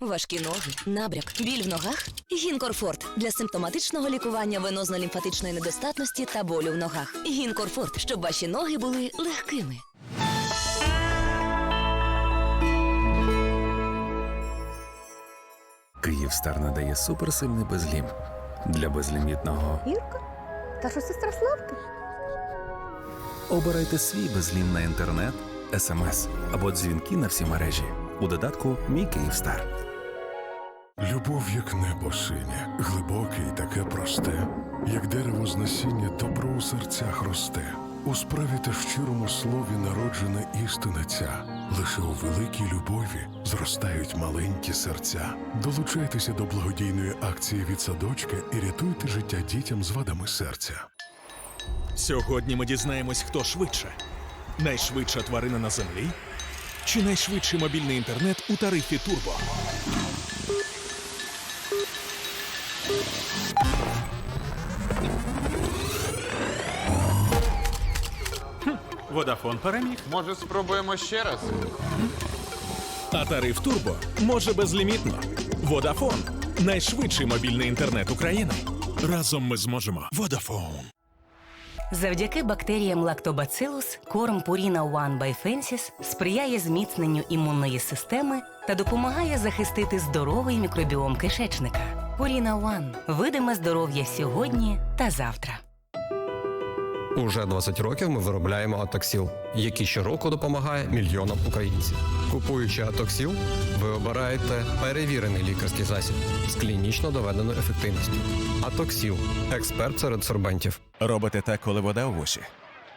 Важкі ноги, набряк, біль в ногах. Гінкорфорт для симптоматичного лікування венозно-лімфатичної недостатності та болю в ногах. Гінкорфорт, щоб ваші ноги були легкими. Київстар надає суперсильний безлім для безлімітного. Юрка? Та що сестра Славки? Обирайте свій безлім на інтернет, смс або дзвінки на всі мережі у додатку Мій Київстар. Любов, як небо синє, глибоке і таке просте, як дерево з насіння добро у серцях росте. У справі та щирому слові народжена істина ця. Лише у великій любові зростають маленькі серця. Долучайтеся до благодійної акції від садочка і рятуйте життя дітям з вадами серця. Сьогодні ми дізнаємось, хто швидше. Найшвидша тварина на землі чи найшвидший мобільний інтернет у тарифі Турбо. Водафон переміг. Може, спробуємо ще раз? А тариф Турбо може безлімітно. Водафон найшвидший мобільний інтернет України. Разом ми зможемо. Водафон. Завдяки бактеріям Lactobacillus корм Purina One by Fences сприяє зміцненню імунної системи та допомагає захистити здоровий мікробіом кишечника. Purina One – видиме здоров'я сьогодні та завтра. Уже 20 років ми виробляємо Атоксіл, який щороку допомагає мільйонам українців. Купуючи Атоксіл, ви обираєте перевірений лікарський засіб з клінічно доведеною ефективністю. Атоксіл експерт серед сорбентів. Робите так, коли вода у вусі.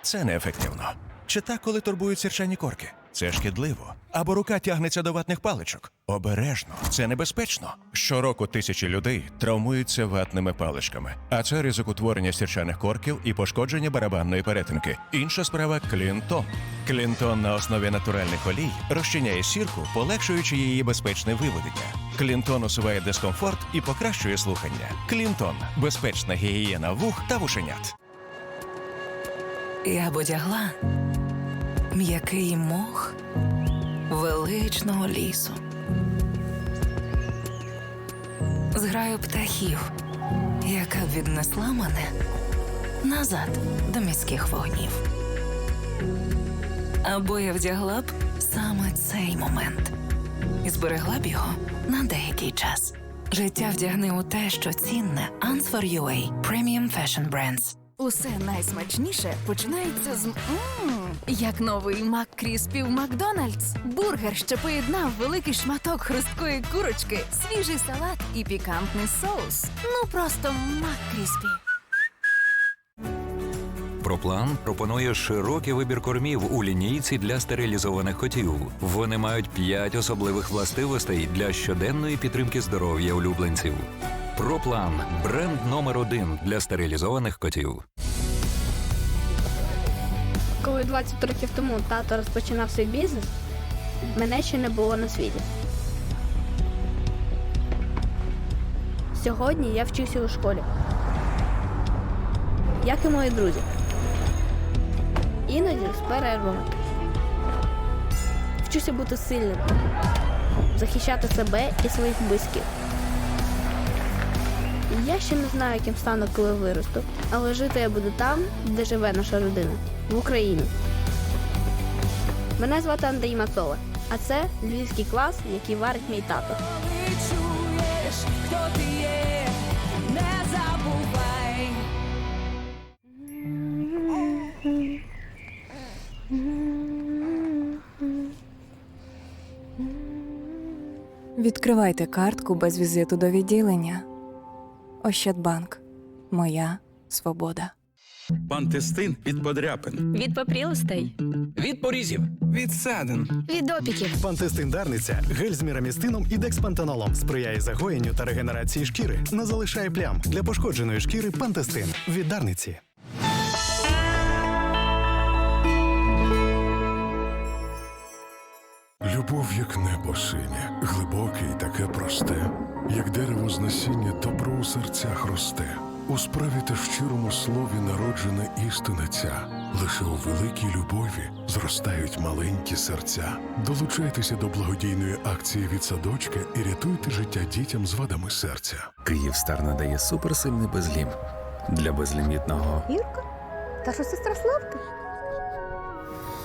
Це неефективно. Чи так, коли турбують сірчані корки? Це шкідливо. Або рука тягнеться до ватних паличок. Обережно, це небезпечно. Щороку тисячі людей травмуються ватними паличками, а це ризик утворення сірчаних корків і пошкодження барабанної перетинки. Інша справа клінтон. Клінтон на основі натуральних олій розчиняє сірку, полегшуючи її безпечне виведення. Клінтон усуває дискомфорт і покращує слухання. Клінтон безпечна гігієна вух та вушенят. Я б одягла м'який мох величного лісу. Зграю птахів, яка віднесла мене назад до міських вогнів. Або я вдягла б саме цей момент і зберегла б його на деякий час. Життя вдягни у те, що цінне Answer UA Premium Fashion Brands. Усе найсмачніше починається з м як новий Мак Кріспі в Макдональдс. Бургер, що поєднав великий шматок хрусткої курочки, свіжий салат і пікантний соус. Ну просто Мак Кріспі. Проплан пропонує широкий вибір кормів у лінійці для стерилізованих котів. Вони мають п'ять особливих властивостей для щоденної підтримки здоров'я улюбленців. Проплан бренд номер один для стерилізованих котів. Коли 20 років тому тато розпочинав свій бізнес, мене ще не було на світі. Сьогодні я вчуся у школі. Як і мої друзі. Іноді з перервами. Вчуся бути сильним, захищати себе і своїх близьких. Я ще не знаю, яким стану, коли виросту, але жити я буду там, де живе наша родина в Україні. Мене звати Андрій Мацола, а це львівський клас, який варить мій тато. Відкривайте картку без візиту до відділення. Ощадбанк. Моя свобода. Пантестин від подряпин. Від попрілостей. Від порізів. Від садин. Від опіків. Пантестин Дарниця гель з мірамістином і декспантанолом. сприяє загоєнню та регенерації шкіри, не залишає плям для пошкодженої шкіри. Пантестин від Дарниці. Любов, як небо синє, глибоке і таке просте, як дерево з насіння добро у серцях росте. У справі та щирому слові народжена істина ця. Лише у великій любові зростають маленькі серця. Долучайтеся до благодійної акції від садочка і рятуйте життя дітям з вадами серця. Київстар надає суперсильний безлім для безлімітного. Юрка? Та що сестра Славки?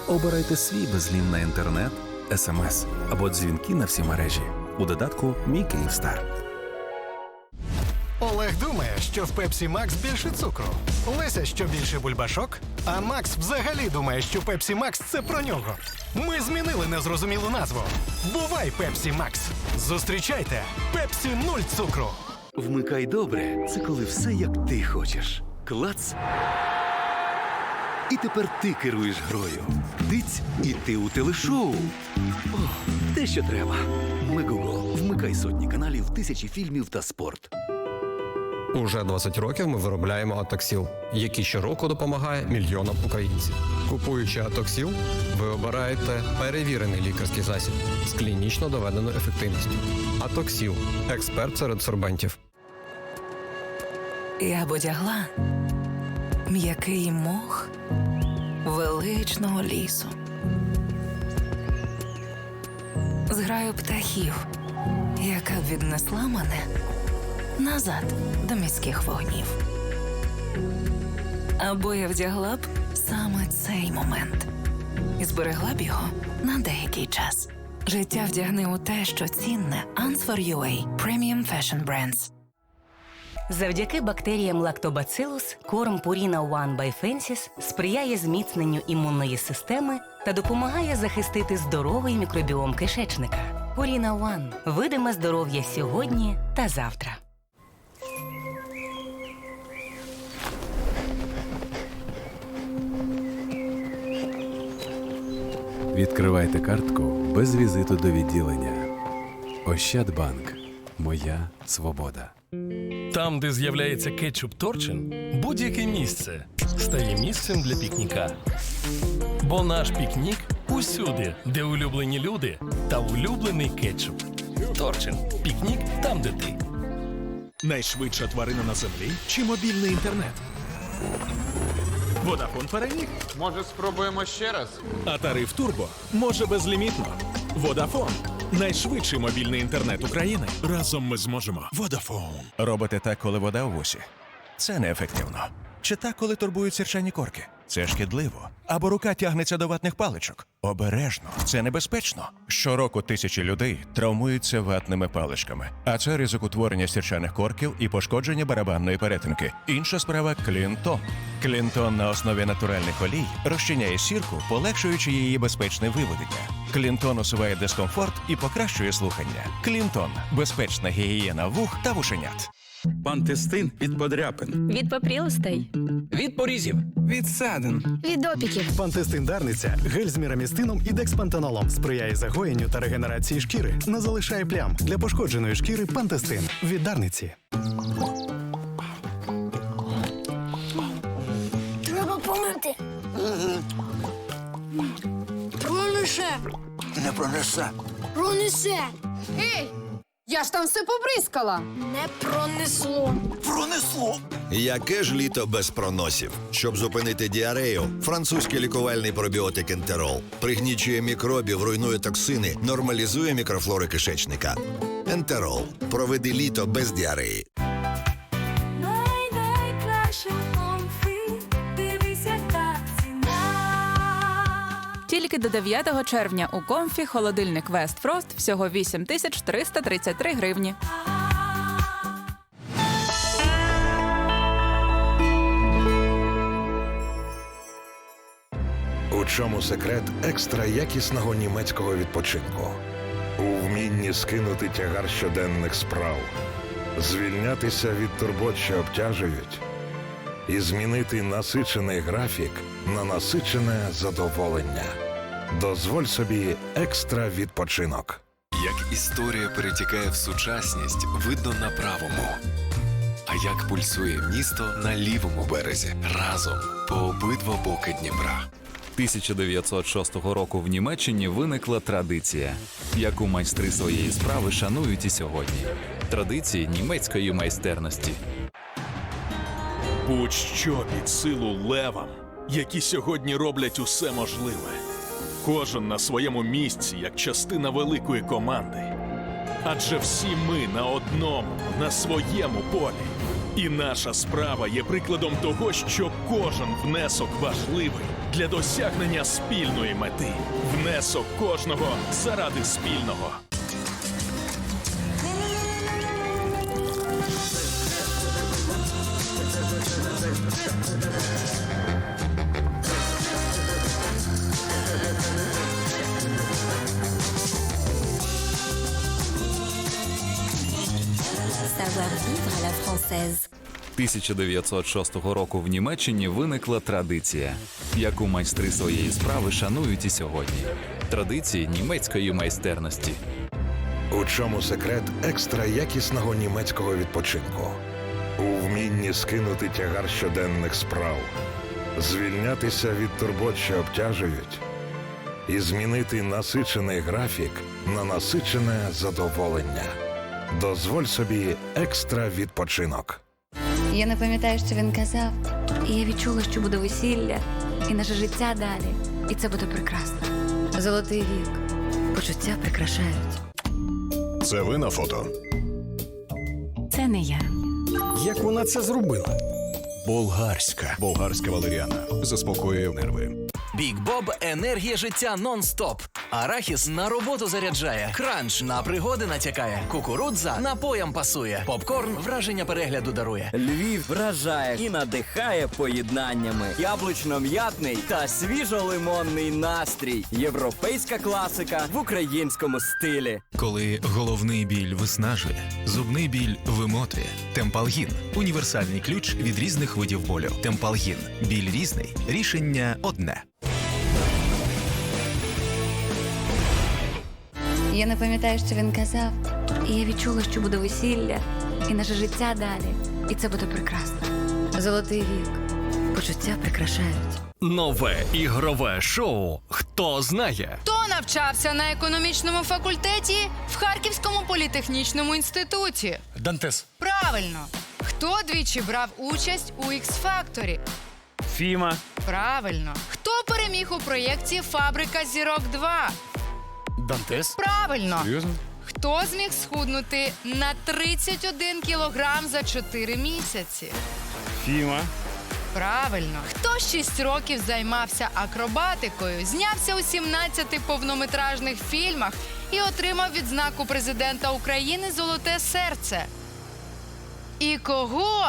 Обирайте свій безлім на інтернет, смс або дзвінки на всі мережі у додатку Мій Київстар. Олег думає, що в Пепсі Макс більше цукру. Леся, що більше бульбашок. А Макс взагалі думає, що Пепсі Макс це про нього. Ми змінили незрозумілу назву. Бувай Пепсі Макс. Зустрічайте Пепсі нуль цукру. Вмикай добре, це коли все як ти хочеш. Клац. І тепер ти керуєш грою. Диць і ти у телешоу. О, те, що треба. Мегого, вмикай сотні каналів, тисячі фільмів та спорт. Уже 20 років ми виробляємо Атоксіл, який щороку допомагає мільйонам українців. Купуючи Атоксіл, ви обираєте перевірений лікарський засіб з клінічно доведеною ефективністю. Атоксіл експерт серед сорбентів. Я б одягла м'який мох величного лісу. Зграю птахів, яка віднесла мене назад до міських вогнів. Або я вдягла б саме цей момент і зберегла б його на деякий час. Життя вдягни у те, що цінне Answer UA Premium Fashion Brands. Завдяки бактеріям лактобацилус корм Purina One by Fensis сприяє зміцненню імунної системи та допомагає захистити здоровий мікробіом кишечника. Purina One – видиме здоров'я сьогодні та завтра. Відкривайте картку без візиту до відділення. Ощадбанк. Моя свобода. Там, де з'являється кетчуп Торчин, будь-яке місце стає місцем для пікніка. Бо наш пікнік усюди, де улюблені люди та улюблений кетчуп. Торчин. Пікнік там, де ти. Найшвидша тварина на землі чи мобільний інтернет? Водафон переміг. Може, спробуємо ще раз? А тариф Турбо може безлімітно. Водафон найшвидший мобільний інтернет України. Разом ми зможемо. Водафон. Робите так, коли вода у вусі. Це неефективно. Чи так, коли турбують сірчані корки? Це шкідливо. Або рука тягнеться до ватних паличок. Обережно, це небезпечно. Щороку тисячі людей травмуються ватними паличками, а це ризик утворення сірчаних корків і пошкодження барабанної перетинки. Інша справа клінтон. Клінтон на основі натуральних олій розчиняє сірку, полегшуючи її безпечне виведення. Клінтон усуває дискомфорт і покращує слухання. Клінтон безпечна гігієна вух та вушенят. Пантестин від подряпин. Від попрілостей. Від порізів. Від садин. Від опіків. Пантестин Дарниця гель з мірамістином і декспантенолом сприяє загоєнню та регенерації шкіри, не залишає плям для пошкодженої шкіри. Пантестин від Дарниці. Треба помити. Пронесе. Не пронесе. Пронесе. Ей! Я ж там все побризкала. Не пронесло. Пронесло. Яке ж літо без проносів? Щоб зупинити діарею, французький лікувальний пробіотик Ентерол пригнічує мікробів, руйнує токсини, нормалізує мікрофлори кишечника. Ентерол. Проведи літо без діареї. Тільки до 9 червня у комфі холодильник Frost всього 8333 гривні. У чому секрет екстра якісного німецького відпочинку? У вмінні скинути тягар щоденних справ, звільнятися від турбот, що обтяжують, і змінити насичений графік на насичене задоволення. Дозволь собі екстра відпочинок. Як історія перетікає в сучасність, видно на правому. А як пульсує місто на лівому березі разом по обидва боки Дніпра. 1906 року в Німеччині виникла традиція, яку майстри своєї справи шанують і сьогодні. Традиції німецької майстерності. Будь-що під силу левам. які сьогодні роблять усе можливе. Кожен на своєму місці як частина великої команди. Адже всі ми на одному, на своєму полі. І наша справа є прикладом того, що кожен внесок важливий для досягнення спільної мети. Внесок кожного заради спільного. Savoir-vivre à la française. 1906 року в Німеччині виникла традиція, яку майстри своєї справи шанують і сьогодні. Традиції німецької майстерності. У чому секрет екстра якісного німецького відпочинку? У вмінні скинути тягар щоденних справ, звільнятися від турбот, що обтяжують, і змінити насичений графік на насичене задоволення. Дозволь собі екстра відпочинок. Я не пам'ятаю, що він казав. І я відчула, що буде весілля, і наше життя далі. І це буде прекрасно. Золотий вік. Почуття прикрашають. Це ви на фото? Це не я. Як вона це зробила? Болгарська. Болгарська валеріана. Заспокоює нерви. Бік Боб енергія життя нон-стоп. Арахіс на роботу заряджає. Кранч на пригоди натякає. Кукурудза напоям пасує. Попкорн враження перегляду дарує. Львів вражає і надихає поєднаннями. Яблучно-м'ятний та свіжо-лимонний настрій. Європейська класика в українському стилі. Коли головний біль виснажує, зубний біль вимотує. Темпалгін універсальний ключ від різних видів болю. Темпалгін біль різний, рішення одне. Я не пам'ятаю, що він казав. І я відчула, що буде весілля, і наше життя далі. І це буде прекрасно. Золотий вік. Почуття прикрашають. Нове ігрове шоу Хто знає? Хто навчався на економічному факультеті в Харківському політехнічному інституті? Дантес. Правильно. Хто двічі брав участь у X-Factor? Фіма. Правильно. Хто переміг у проєкті Фабрика зірок 2? Дантес. Правильно. Хто зміг схуднути на 31 кілограм за 4 місяці? Фіма. Правильно. Хто 6 років займався акробатикою, знявся у 17 повнометражних фільмах і отримав відзнаку президента України Золоте серце? І кого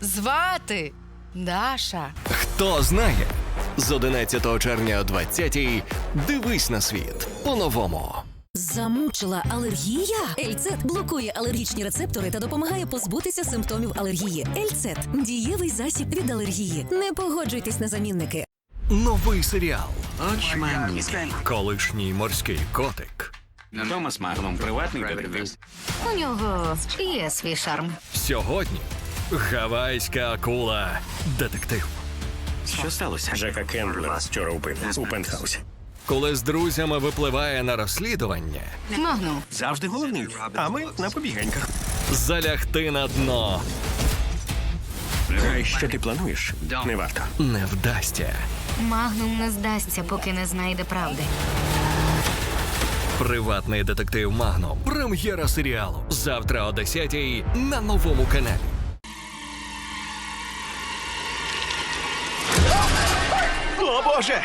звати Даша? Хто знає? З 11 червня о 20-й дивись на світ по-новому. Замучила алергія? Ельцет блокує алергічні рецептори та допомагає позбутися симптомів алергії. Ельцет дієвий засіб від алергії. Не погоджуйтесь на замінники. Новий серіал. Колишній морський котик. Томас Магнум, приватний детектив. У нього є свій шарм. Сьогодні гавайська акула. Детектив. Що сталося? Жека Кендлер вчора убив у пентхаусі. Коли з друзями випливає на розслідування, Магнум. Завжди головний. А ми на побігеньках. залягти на дно Гай, що ти плануєш? Не варто. не вдасться. Магнум не здасться, поки не знайде правди. Приватний детектив Магнум. Прем'єра серіалу. Завтра о 10 на новому каналі. О Боже!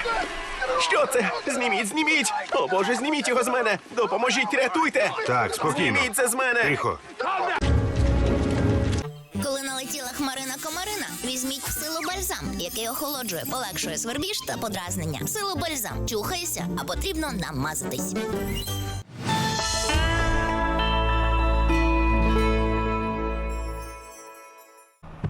Що це? Зніміть, зніміть! О Боже, зніміть його з мене! Допоможіть, рятуйте! Так, спокійно. Зніміть це з мене! Тихо. Коли налетіла хмарина комарина, візьміть силу бальзам, який охолоджує, полегшує свербіж та подразнення. Силу бальзам. Чухайся, а потрібно намазатись.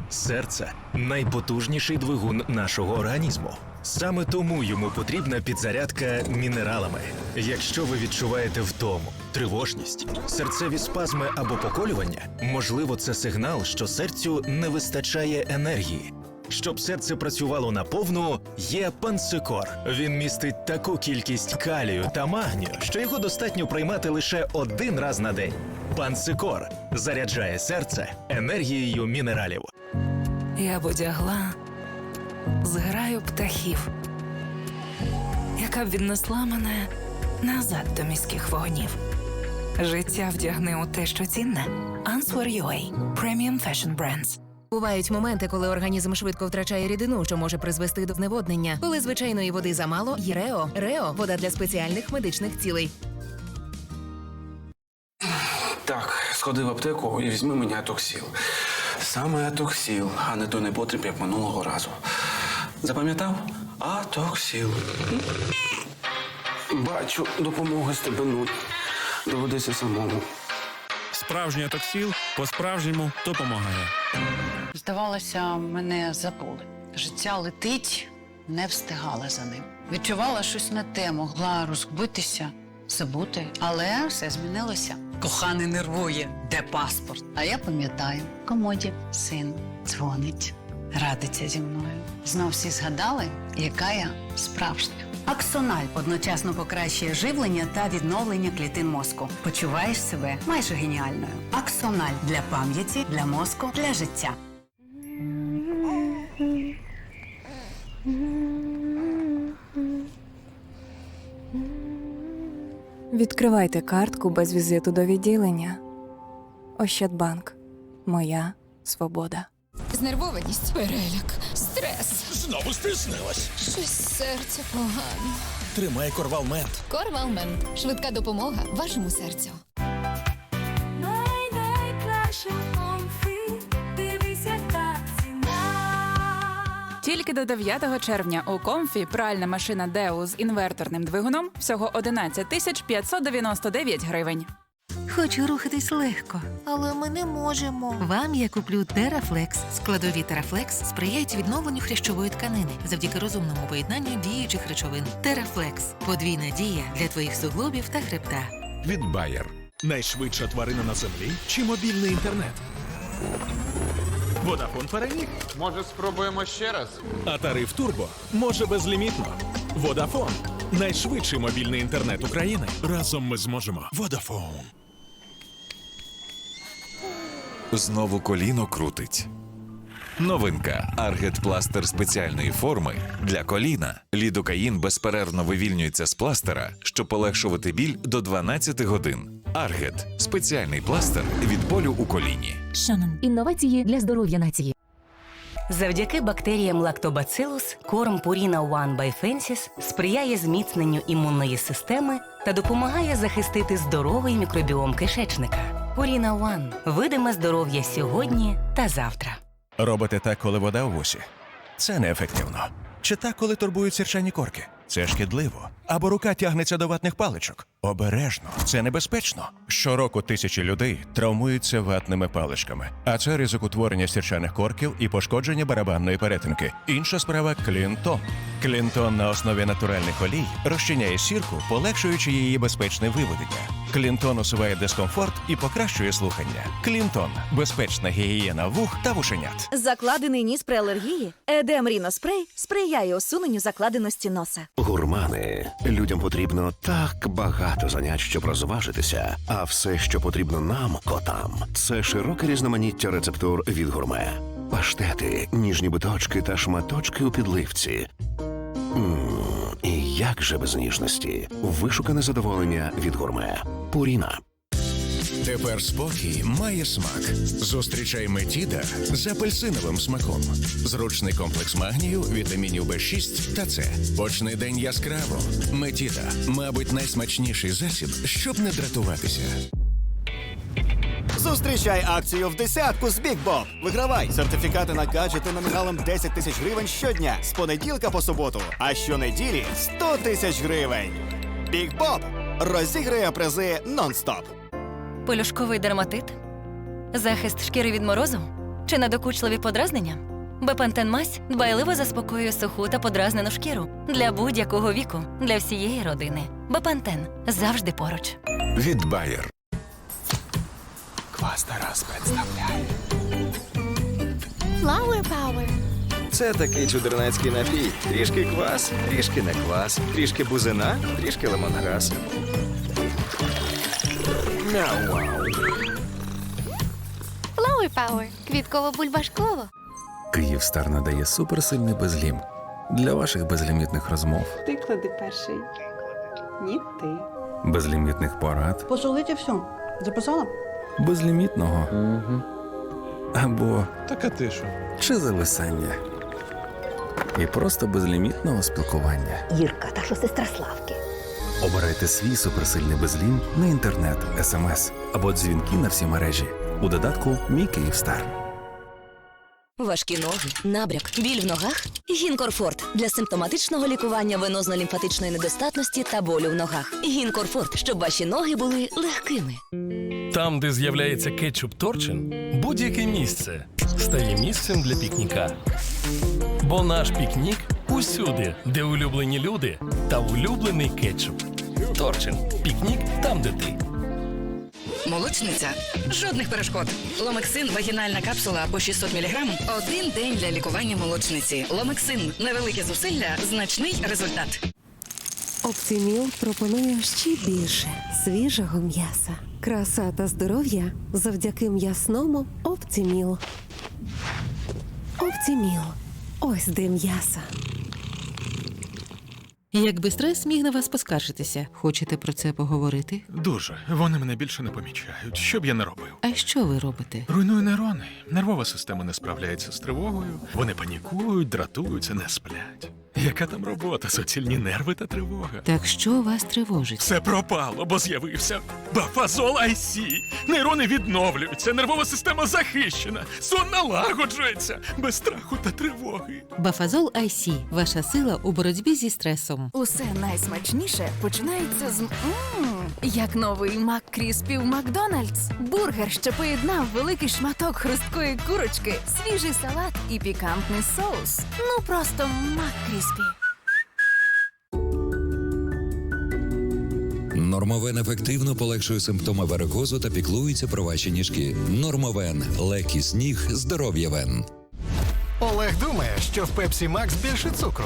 Серце найпотужніший двигун нашого організму. Саме тому йому потрібна підзарядка мінералами. Якщо ви відчуваєте втому, тривожність, серцеві спазми або поколювання, можливо, це сигнал, що серцю не вистачає енергії. Щоб серце працювало наповну, є пансикор. Він містить таку кількість калію та магнію, що його достатньо приймати лише один раз на день. Пансикор заряджає серце енергією мінералів. Я б одягла зграю птахів, яка б віднесла мене назад до міських вогнів. Життя вдягни у те, що цінне. Answer UA – Premium Fashion Brands. Бувають моменти, коли організм швидко втрачає рідину, що може призвести до зневоднення. Коли звичайної води замало, є Рео. Рео вода для спеціальних медичних цілей. Так, сходи в аптеку і візьми мені атоксіл. Саме атоксіл, а не той непотріб, як минулого разу. Запам'ятав? Атоксіл. Бачу, допомоги стебенуть. Доведеться самому. Справжній атоксіл по-справжньому допомагає. Здавалося, мене забули. Життя летить, не встигала за ним. Відчувала щось не те, могла розбитися, забути, але все змінилося. Коханий нервує, де паспорт? А я пам'ятаю, комоді син дзвонить, радиться зі мною. Знов всі згадали, яка я справжня. Аксональ одночасно покращує живлення та відновлення клітин мозку. Почуваєш себе майже геніальною. Аксональ для пам'яті, для мозку, для життя. Відкривайте картку без візиту до відділення. Ощадбанк. Моя свобода. Знервованість, переляк, стрес. Знову стиснилась. Щось серце погано. Тримай корвалмент. Корвалмен. Швидка допомога вашому серцю. Тільки до 9 червня у комфі пральна машина Део з інверторним двигуном всього 11 тисяч 599 гривень. Хочу рухатись легко. Але ми не можемо. Вам я куплю Терафлекс. Складові Терафлекс сприяють відновленню хрящової тканини завдяки розумному поєднанню діючих речовин. Терафлекс подвійна дія для твоїх суглобів та хребта. Від Bayer. Найшвидша тварина на землі чи мобільний інтернет. Водафон переміг. Може, спробуємо ще раз? А тариф Турбо може безлімітно. Водафон. Найшвидший мобільний інтернет України. Разом ми зможемо. Водафон. Знову коліно крутить. Новинка Аргет пластир спеціальної форми для коліна. Лідокаїн безперервно вивільнюється з пластира, щоб полегшувати біль до 12 годин. Аргет спеціальний пластир від болю у коліні. Шанон. Інновації для здоров'я нації. Завдяки бактеріям лактобацилус корм Purina One by Fensis сприяє зміцненню імунної системи та допомагає захистити здоровий мікробіом кишечника. Purina One – видиме здоров'я сьогодні та завтра. Робите так, коли вода у вусі. Це неефективно. Чи так, коли турбують сірчані корки? Це шкідливо. Або рука тягнеться до ватних паличок. Обережно, це небезпечно. Щороку тисячі людей травмуються ватними паличками, а це ризик утворення сірчаних корків і пошкодження барабанної перетинки. Інша справа клінтон. Клінтон на основі натуральних олій розчиняє сірку, полегшуючи її безпечне виведення. Клінтон усуває дискомфорт і покращує слухання. Клінтон безпечна гігієна вух та вушенят. Закладений ніс при алергії. Едем Ріноспрей сприяє усуненню закладеності носа. Гурмани. Людям потрібно так багато занять, щоб розважитися. А все, що потрібно нам, котам, це широке різноманіття рецептур від гурме. Паштети, ніжні биточки та шматочки у підливці. Мм, і як же без ніжності? Вишукане задоволення від гурме. Пуріна. Тепер спокій має смак. Зустрічай Метіда з апельсиновим смаком. Зручний комплекс магнію, вітамінів Б6 та С. Почни день яскраво. Метіда, мабуть, найсмачніший засіб, щоб не дратуватися. Зустрічай акцію в десятку з Бік Боб. Вигравай сертифікати на гаджети номіналом 10 тисяч гривень щодня з понеділка по суботу. А щонеділі 100 тисяч гривень. Бік Боб розіграє призи нон-стоп. Полюшковий дерматит? Захист шкіри від морозу? Чи надокучливі подразнення? Бепантен мазь дбайливо заспокоює суху та подразнену шкіру для будь-якого віку, для всієї родини. Бепантен завжди поруч. Від Bayer. Квас Тарас представляє. Flower Power. Це такий чудернацький напій. Трішки квас, трішки не квас, трішки бузина, трішки лимонграс. Мяу. Flower Power. Квітково-бульбашково. Київстар надає суперсильний безлім для ваших безлімітних розмов, Ти клади перший. Ні, ти. безлімітних порад, Посолити все. Записала? безлімітного або Так а ти що? чи зависання. І просто безлімітного спілкування. Юрка, та що сестра Славки. Обирайте свій суперсильний безлім на інтернет, смс або дзвінки на всі мережі у додатку Мій Київстар. Важкі ноги, набряк, біль в ногах. Гінкорфорт для симптоматичного лікування венозно-лімфатичної недостатності та болю в ногах. Гінкорфорт, щоб ваші ноги були легкими. Там, де з'являється кетчуп Торчин, будь-яке місце стає місцем для пікніка. Бо наш пікнік усюди, де улюблені люди та улюблений кетчуп. Торчин. Пікнік там, де ти. Молочниця. Жодних перешкод. Ломексин вагінальна капсула по 600 мг. Один день для лікування молочниці. Ломексин. Невелике зусилля, значний результат. Оптіміл пропонує ще більше свіжого м'яса. Краса та здоров'я завдяки м'ясному Оптіміл. Оптіміл. Ось де м'ясо. Якби стрес міг на вас поскаржитися, хочете про це поговорити? Дуже. Вони мене більше не помічають. Що б я не робив? А що ви робите? Руйную нейрони. Нервова система не справляється з тривогою. Вони панікують, дратуються, не сплять. Яка там робота? Суцільні нерви та тривога. Так що вас тривожить? Все пропало, бо з'явився бафазол IC. Нейрони відновлюються, нервова система захищена, сон налагоджується без страху та тривоги. Бафазол IC – ваша сила у боротьбі зі стресом. Усе найсмачніше починається з м як новий Мак Кріспі в Макдональдс. Бургер, що поєднав великий шматок хрусткої курочки, свіжий салат і пікантний соус. Ну просто Мак Кріспі. Нормовен ефективно полегшує симптоми варикозу та піклується про ваші ніжки. Нормовен легкість ніг, здоров'я вен. Олег думає, що в Пепсі Макс більше цукру.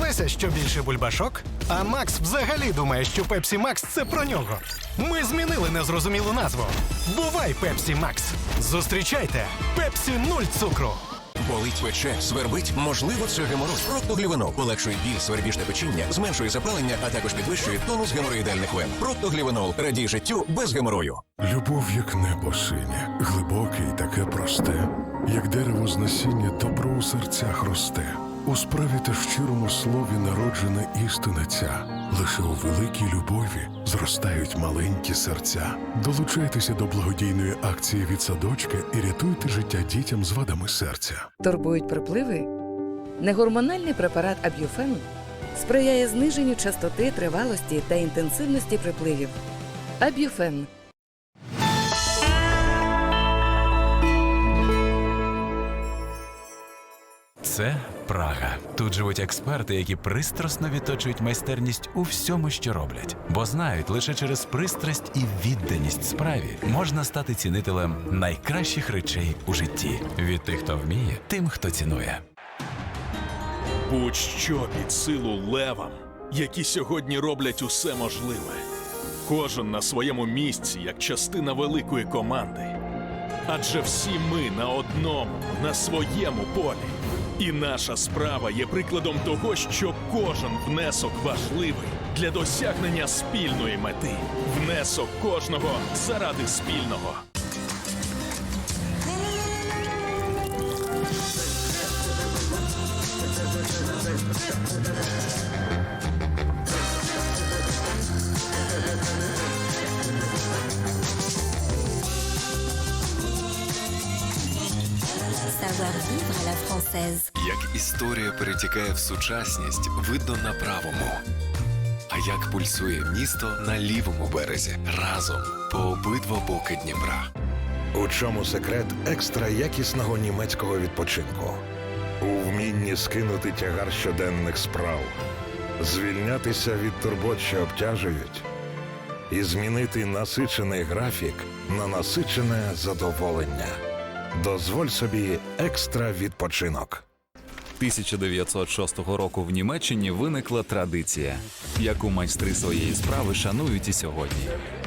Леся, що більше бульбашок. А Макс взагалі думає, що Пепсі Макс це про нього. Ми змінили незрозумілу назву. Бувай Пепсі Макс. Зустрічайте Пепсі нуль цукру. Болить пече, свербить, можливо, це геморой. Проктоглівенол полегшує біль, свербіжне печіння, зменшує запалення, а також підвищує тонус геморроїдальних вен. Проктоглівенол радій життю без геморою. Любов, як небо синє, глибоке і таке просте, як дерево з насіння добро у серцях росте. У справі та щирому слові народжена істина ця. Лише у великій любові зростають маленькі серця. Долучайтеся до благодійної акції від садочка і рятуйте життя дітям з вадами серця. Турбують припливи? Негормональний препарат Аб'юфен сприяє зниженню частоти, тривалості та інтенсивності припливів. Аб'юфен Це Прага. Тут живуть експерти, які пристрасно відточують майстерність у всьому, що роблять, бо знають, лише через пристрасть і відданість справі можна стати цінителем найкращих речей у житті від тих, хто вміє, тим, хто цінує. Будь-що під силу левам, які сьогодні роблять усе можливе. Кожен на своєму місці, як частина великої команди. Адже всі ми на одному, на своєму полі. І наша справа є прикладом того, що кожен внесок важливий для досягнення спільної мети. Внесок кожного заради спільного. Перетікає в сучасність, видно на правому. А як пульсує місто на лівому березі разом по обидва боки Дніпра. У чому секрет екстра якісного німецького відпочинку? У вмінні скинути тягар щоденних справ, звільнятися від турбот, що обтяжують, і змінити насичений графік на насичене задоволення. Дозволь собі екстра відпочинок. 1906 року в Німеччині виникла традиція, яку майстри своєї справи шанують і сьогодні.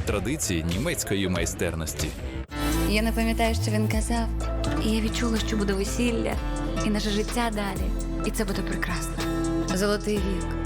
Традиції німецької майстерності. Я не пам'ятаю, що він казав, і я відчула, що буде весілля. і наше життя далі. І це буде прекрасно. Золотий вік.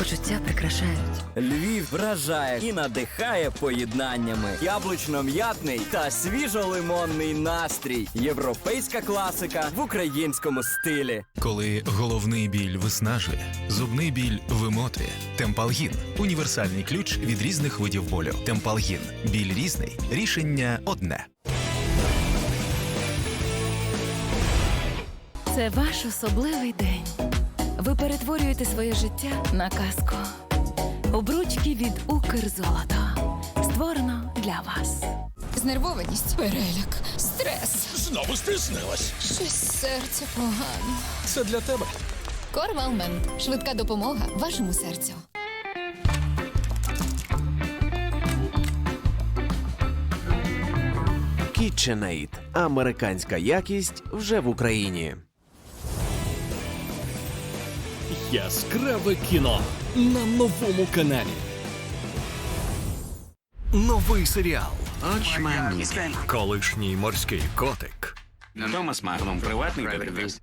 Почуття прикрашають. Львів вражає і надихає поєднаннями. Яблучно-м'ятний та свіжо-лимонний настрій. Європейська класика в українському стилі. Коли головний біль виснажує, зубний біль вимотує. Темпалгін універсальний ключ від різних видів болю. Темпалгін. Біль різний, рішення одне. Це ваш особливий день. Ви перетворюєте своє життя на казку. Обручки від Укрзолото. Створено для вас. Знервованість, переляк, стрес. Знову стиснилась. Щось серце погано. Це для тебе. Корвалмен. Швидка допомога вашому серцю. KitchenAid. Американська якість вже в Україні. Яскраве кіно на новому каналі. Новий серіал. Колишній морський котик. Томас Магнум, приватний детектив.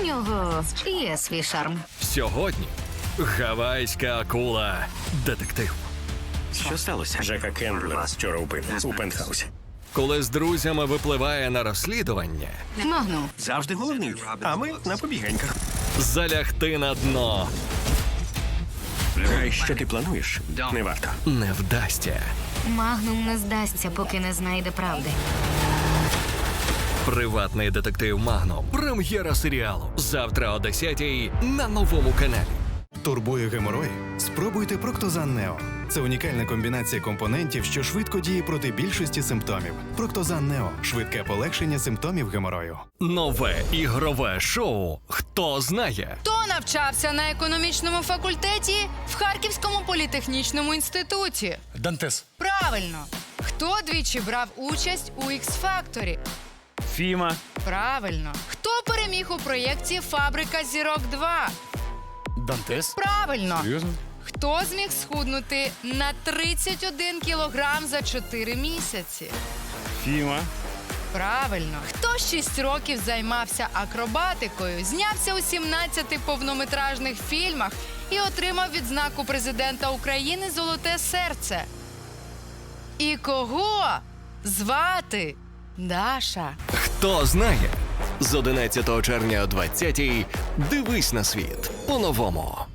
У нього є свій шарм. Сьогодні гавайська акула. Детектив. Що сталося? Жека Кендлер вчора убив у пентхаусі. Коли з друзями випливає на розслідування, Магнум. Завжди головний. А ми на побігеньках. Залягти на дно А що ти плануєш? Не варто. не вдасться. Магнум не здасться, поки не знайде правди. Приватний детектив Магнум. Прем'єра серіалу. Завтра о 10 на новому каналі. Турбує геморой? Спробуйте Проктозан Нео. Це унікальна комбінація компонентів, що швидко діє проти більшості симптомів. Проктозан Нео швидке полегшення симптомів геморою. Нове ігрове шоу. Хто знає? Хто навчався на економічному факультеті в Харківському політехнічному інституті? Дантес. Правильно. Хто двічі брав участь у X-Factor? Фіма. Правильно. Хто переміг у проєкті Фабрика зірок 2? Дантес. Правильно. Серйозно? Хто зміг схуднути на 31 кілограм за 4 місяці? Фіма. Правильно. Хто 6 років займався акробатикою, знявся у 17 повнометражних фільмах і отримав відзнаку президента України Золоте серце? І кого звати Даша? Хто знає? З 11 червня о 20 дивись на світ по-новому.